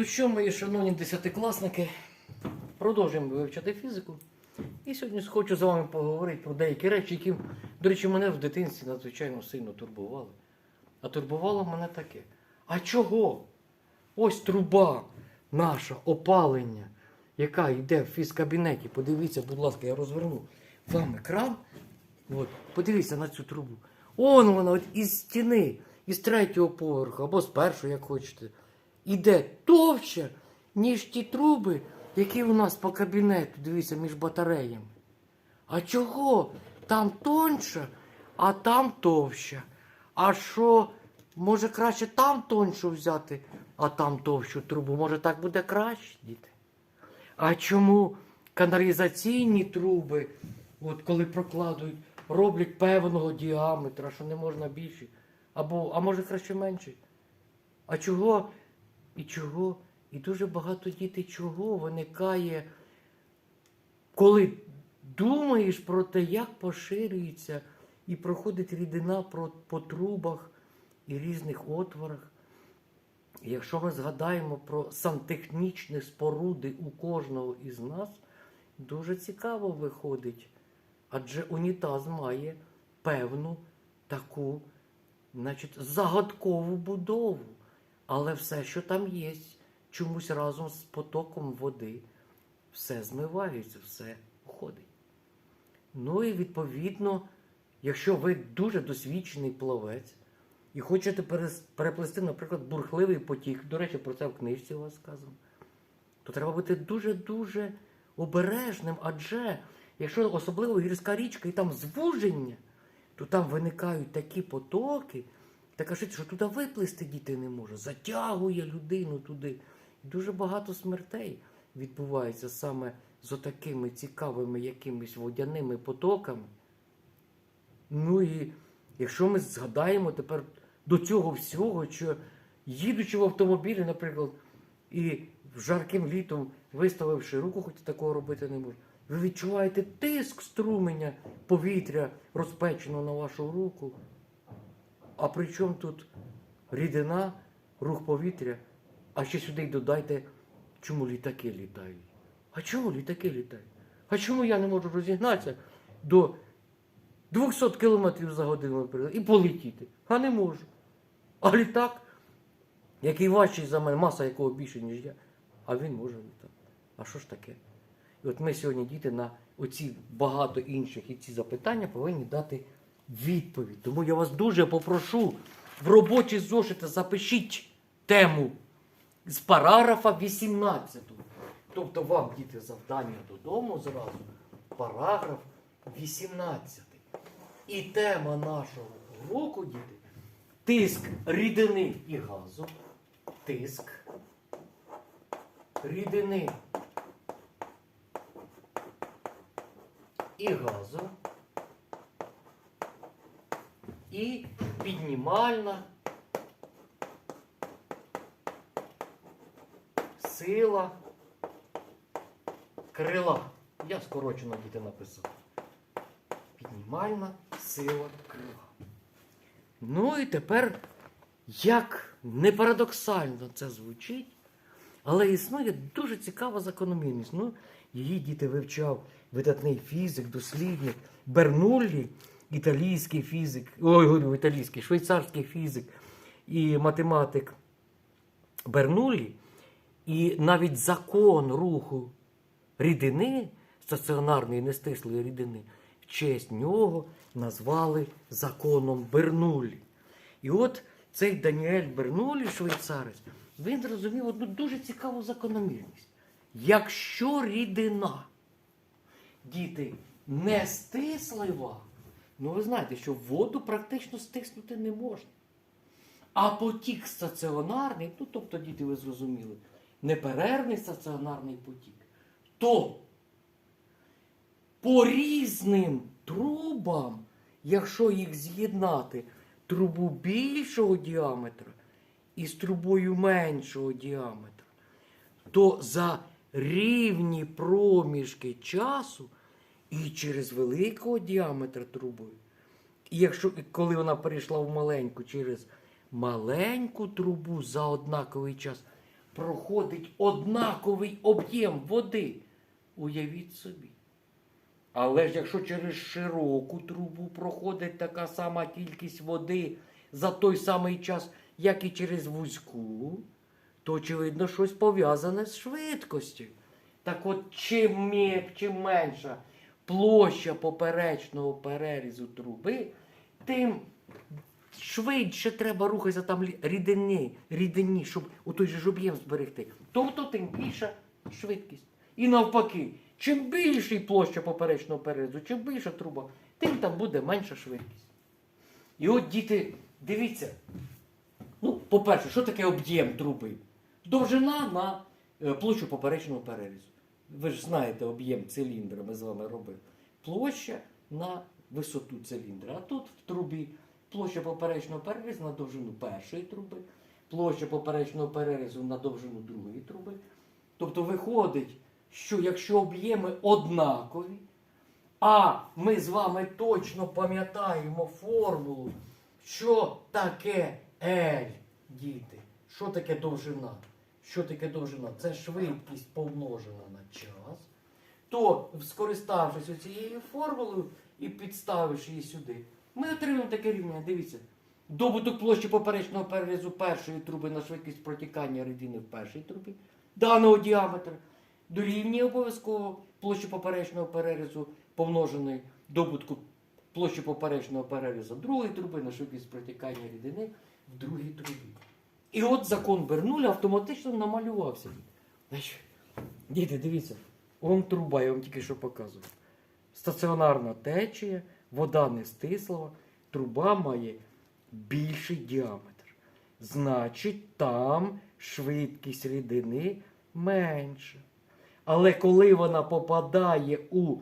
Ну що, мої шановні десятикласники, продовжуємо вивчати фізику. І сьогодні хочу з вами поговорити про деякі речі, які, до речі, мене в дитинстві надзвичайно сильно турбували. А турбувало мене таке. А чого? Ось труба наша, опалення, яка йде в фізкабінеті. Подивіться, будь ласка, я розверну вам екран. От, подивіться на цю трубу. Он вона, от із стіни, із третього поверху, або з першого, як хочете, іде товща, ніж ті труби, які у нас по кабінету, дивіться, між батареями. А чого? Там тонша, а там товща. А що, може краще там тоншу взяти, а там товщу трубу? Може так буде краще, діти? А чому каналізаційні труби, от коли прокладують, роблять певного діаметра, що не можна більше, або, а може краще менше? А чого? І чого? І дуже багато дітей чого виникає, коли думаєш про те, як поширюється і проходить рідина по, трубах і різних отворах. І Якщо ми згадаємо про сантехнічні споруди у кожного із нас, дуже цікаво виходить. Адже унітаз має певну таку, значить, загадкову будову. Але все, що там є, чомусь разом з потоком води, все змивається, все уходить. Ну і відповідно, якщо ви дуже досвідчений плавець і хочете переплести, наприклад, бурхливий потік, до речі, про це в книжці у вас сказано, то треба бути дуже-дуже обережним, адже якщо особливо гірська річка і там звуження, то там виникають такі потоки, така жить, що туди виплисти діти не може, затягує людину туди. І дуже багато смертей відбувається саме з отакими цікавими якимись водяними потоками. Ну і якщо ми згадаємо тепер до цього всього, що їдучи в автомобілі, наприклад, і жарким літом виставивши руку, хоч такого робити не можна, ви відчуваєте тиск струменя повітря розпеченого на вашу руку. А при чому тут рідина, рух повітря, а ще сюди й додайте, чому літаки літають. А чому літаки літають? А чому я не можу розігнатися до 200 км за годину і полетіти? А не можу. А літак, який важчий за мене, маса якого більше, ніж я, а він може літати. А що ж таке? І от ми сьогодні, діти, на оці багато інших і ці запитання повинні дати відповідь. Тому я вас дуже попрошу в робочі зошити запишіть тему з параграфа 18. Тобто вам, діти, завдання додому зразу. Параграф 18. І тема нашого уроку, діти, тиск рідини і газу. Тиск рідини і газу. І піднімальна сила крила. Я скорочено діти написав. Піднімальна сила крила. Ну і тепер, як не парадоксально це звучить, але існує дуже цікава закономірність. Ну, її діти вивчав видатний фізик, дослідник Бернуллі, італійський фізик, ой, італійський, швейцарський фізик і математик Бернуллі. І навіть закон руху рідини, стаціонарної нестислої рідини, в честь нього назвали законом Бернуллі. І от цей Даніель Бернуллі, швейцарець, він зрозумів одну дуже цікаву закономірність. Якщо рідина, діти, не стислива, ну ви знаєте, що воду практично стиснути не можна. А потік стаціонарний, ну тобто, діти, ви зрозуміли, неперервний стаціонарний потік, то по різним трубам, якщо їх з'єднати, трубу більшого діаметра із трубою меншого діаметра, то за рівні проміжки часу і через великого діаметра трубою, і якщо коли вона перейшла в маленьку через маленьку трубу за однаковий час, проходить однаковий об'єм води. Уявіть собі. Але ж якщо через широку трубу проходить така сама кількість води за той самий час, як і через вузьку, то очевидно щось пов'язане з швидкістю. Так от, чим, чим менша площа поперечного перерізу труби, тим швидше треба рухатися там рідині, рідині, щоб у той же ж об'єм зберегти. Тобто тим більша швидкість. І навпаки, чим більший площа поперечного перерізу, чим більша труба, тим там буде менша швидкість. І от діти, дивіться. Ну, по-перше, що таке об'єм труби? Довжина на е, площу поперечного перерізу. Ви ж знаєте об'єм циліндра, ми з вами робили. Площа на висоту циліндра. А тут в трубі площа поперечного перерізу на довжину першої труби, площа поперечного перерізу на довжину другої труби. Тобто виходить, що якщо об'єми однакові, а ми з вами точно пам'ятаємо формулу, що таке L, діти, що таке довжина. Що таке довжина? Це швидкість помножена на час. То, скориставшись цією формулою і підставивши її сюди, ми отримаємо таке рівняння. Дивіться. Добуток площі поперечного перерізу першої труби на швидкість протікання рідини в першій трубі даного діаметра дорівнює обов'язково площі поперечного перерізу помноженої добутку площі поперечного перерізу другої труби на швидкість протікання рідини в другій трубі. І от закон Бернуля автоматично намалювався. Діти, дивіться, он труба, я вам тільки що показував. Стаціонарна течія, вода не стислива, труба має більший діаметр. Значить, там швидкість рідини менша. Але коли вона попадає у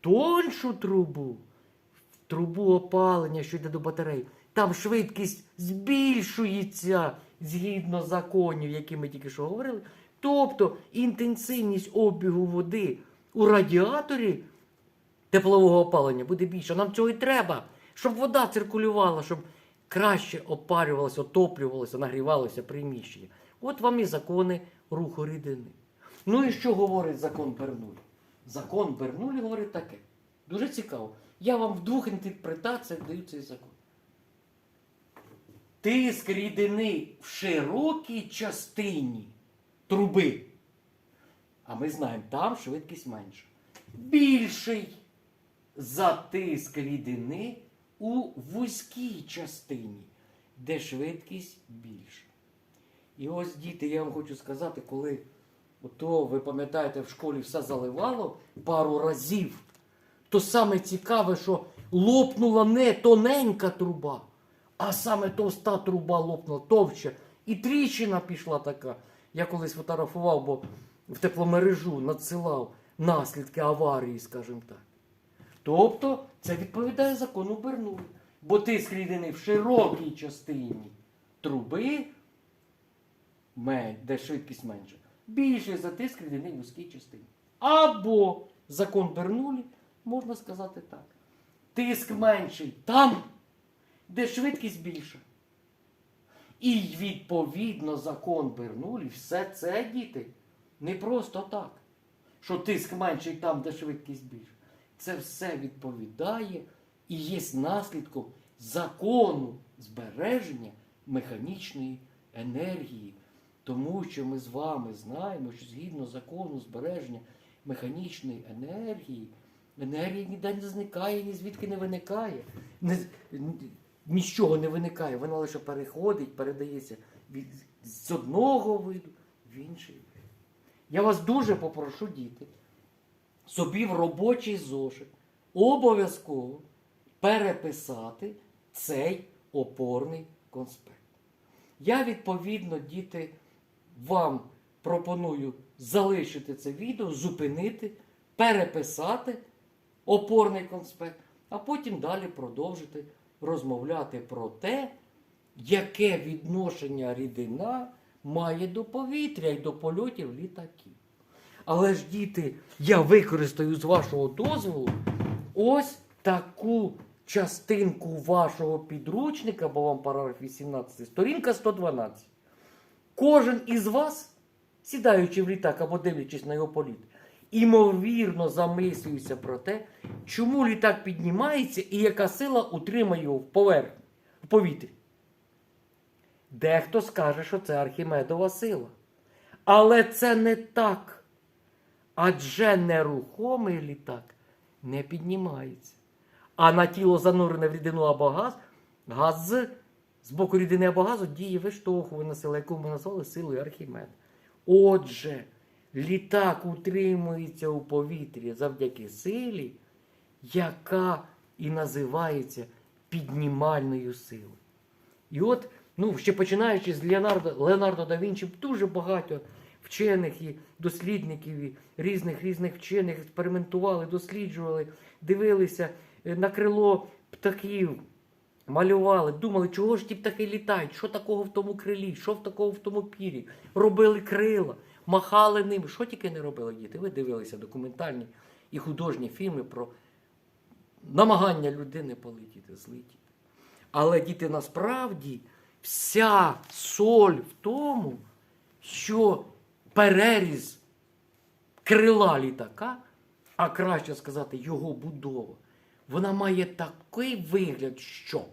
тоншу трубу, в трубу опалення, що йде до батареї, там швидкість збільшується згідно законів, які ми тільки що говорили. Тобто інтенсивність обігу води у радіаторі теплового опалення буде більше. Нам цього і треба, щоб вода циркулювала, щоб краще опарювалося, отоплювалося, нагрівалося приміщення. От вам і закони руху рідини. Ну і що говорить закон Бернулі? Закон Бернулі говорить таке. Дуже цікаво. Я вам в двох інтерпретаціях даю цей закон. Тиск рідини в широкій частині труби. А ми знаємо, там швидкість менша. Більший за тиск рідини у вузькій частині, де швидкість більша. І ось, діти, я вам хочу сказати, коли ото, ви пам'ятаєте, в школі все заливало пару разів, то саме цікаве, що лопнула не тоненька труба, а саме товста труба лопнула товща. І тріщина пішла така. Я колись фотографував, бо в тепломережу надсилав наслідки аварії, скажімо так. Тобто це відповідає закону Бернули. Бо тиск рідини в широкій частині труби, де швидкість менша, більше за тиск рідини в вузькій частині. Або закон Бернулі можна сказати так. Тиск менший там, де швидкість більша. І відповідно закон Бернулі, все це діти не просто так, що тиск менший там, де швидкість більша. Це все відповідає і є наслідком закону збереження механічної енергії. Тому що ми з вами знаємо, що згідно закону збереження механічної енергії, енергія ніде не зникає, ні звідки не виникає. Нічого не виникає, вона лише переходить, передається від, з одного виду в інший вид. Я вас дуже попрошу, діти, собі в робочий зошит обов'язково переписати цей опорний конспект. Я, відповідно, діти, вам пропоную залишити це відео, зупинити, переписати опорний конспект, а потім далі продовжити розмовляти про те, яке відношення рідина має до повітря і до польотів літаків. Але ж, діти, я використаю з вашого дозволу ось таку частинку вашого підручника, бо вам параграф 18, сторінка 112. Кожен із вас сідаючи в літак або дивлячись на його політ, імовірно замислюються про те, чому літак піднімається і яка сила утримає його в поверхні, в повітрі. Дехто скаже, що це Архімедова сила. Але це не так. Адже нерухомий літак не піднімається. А на тіло занурене в рідину або газ, газ з, боку рідини або газу діє виштовхувальна сила, яку ми назвали силою Архімеда. Отже, літак утримується у повітрі завдяки силі, яка і називається піднімальною силою. І от, ну, ще починаючи з Леонардо, Леонардо да Вінчі, дуже багато вчених і дослідників, і різних різних вчених експериментували, досліджували, дивилися е, на крило птахів, малювали, думали, чого ж ті птахи літають, що такого в тому крилі, що в такого в тому пірі. Робили крила, махали ними. Що тільки не робили діти? Ви дивилися документальні і художні фільми про намагання людини полетіти, злетіти. Але діти насправді вся соль в тому, що переріз крила літака, а краще сказати, його будова, вона має такий вигляд, що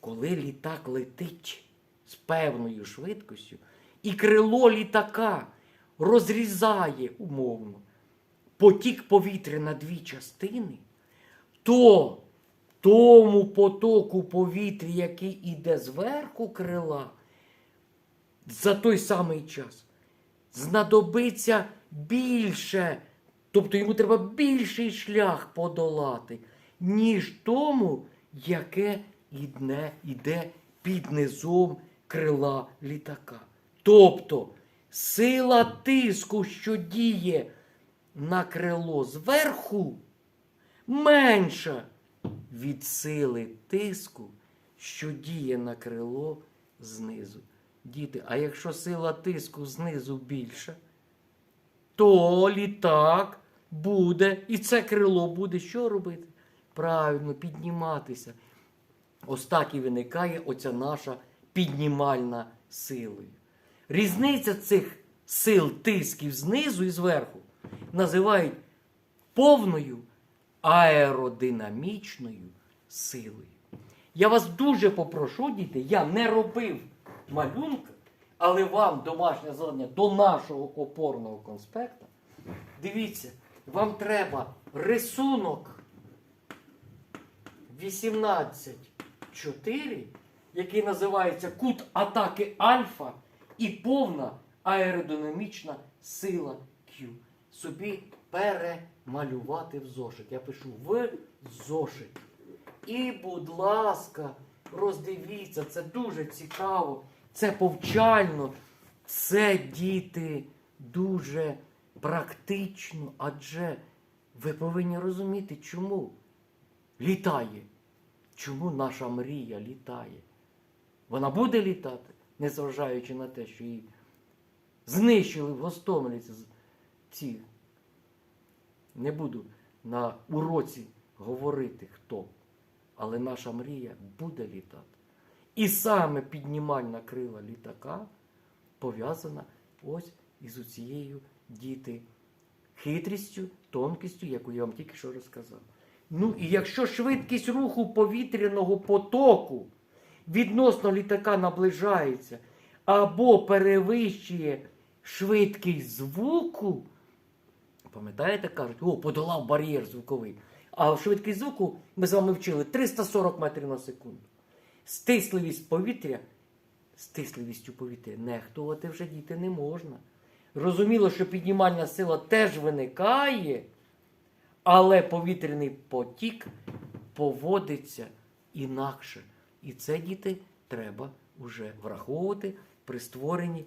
коли літак летить з певною швидкістю, і крило літака розрізає умовно потік повітря на дві частини, то тому потоку повітря, який іде зверху крила, за той самий час знадобиться більше, тобто йому треба більший шлях подолати, ніж тому, яке іде, під низом крила літака. Тобто сила тиску, що діє на крило зверху, менша від сили тиску, що діє на крило знизу. Діти, а якщо сила тиску знизу більша, то літак буде, і це крило буде що робити? Правильно, підніматися. Ось так і виникає оця наша піднімальна силою. Різниця цих сил тисків знизу і зверху називають повною аеродинамічною силою. Я вас дуже попрошу, діти, я не робив малюнка, але вам домашнє завдання до нашого опорного конспекта. Дивіться, вам треба рисунок 18.4, який називається Кут атаки Альфа і повна аеродинамічна сила Q. Собі перемалювати в зошит. Я пишу в зошит. І, будь ласка, роздивіться, це дуже цікаво, це повчально, це діти дуже практично, адже ви повинні розуміти, чому літає, чому наша мрія літає. Вона буде літати, незважаючи на те, що її знищили в Гостомелі ці- ці. Не буду на уроці говорити хто. Але наша мрія буде літати. І саме піднімальна крила літака пов'язана ось із цією діти хитрістю, тонкістю, яку я вам тільки що розказав. Ну і якщо швидкість руху повітряного потоку відносно літака наближається або перевищує швидкість звуку, пам'ятаєте, кажуть, о, подолав бар'єр звуковий. А швидкість звуку ми з вами вчили 340 метрів на секунду. Стисливість повітря, стисливістю повітря нехтувати вже діти не можна. Розуміло, що піднімальна сила теж виникає, але повітряний потік поводиться інакше. І це діти треба вже враховувати при створенні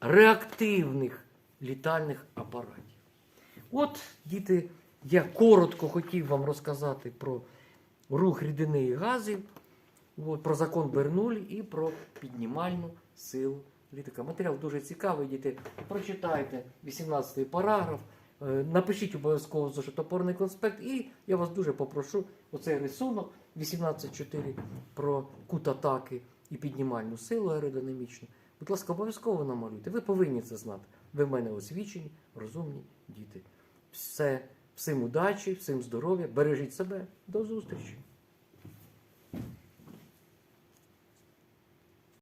реактивних літальних апаратів. От, діти, я коротко хотів вам розказати про рух рідини і газів, про закон Бернулі і про піднімальну силу літака. Матеріал дуже цікавий, діти. Прочитайте 18-й параграф, е, напишіть обов'язково зошитопорний конспект, і я вас дуже попрошу оцей рисунок 18.4 про кут атаки і піднімальну силу аеродинамічну. Будь ласка, обов'язково намалюйте. Ви повинні це знати. Ви в мене освічені, розумні діти. Все, всім удачі, всім здоров'я, бережіть себе. До зустрічі!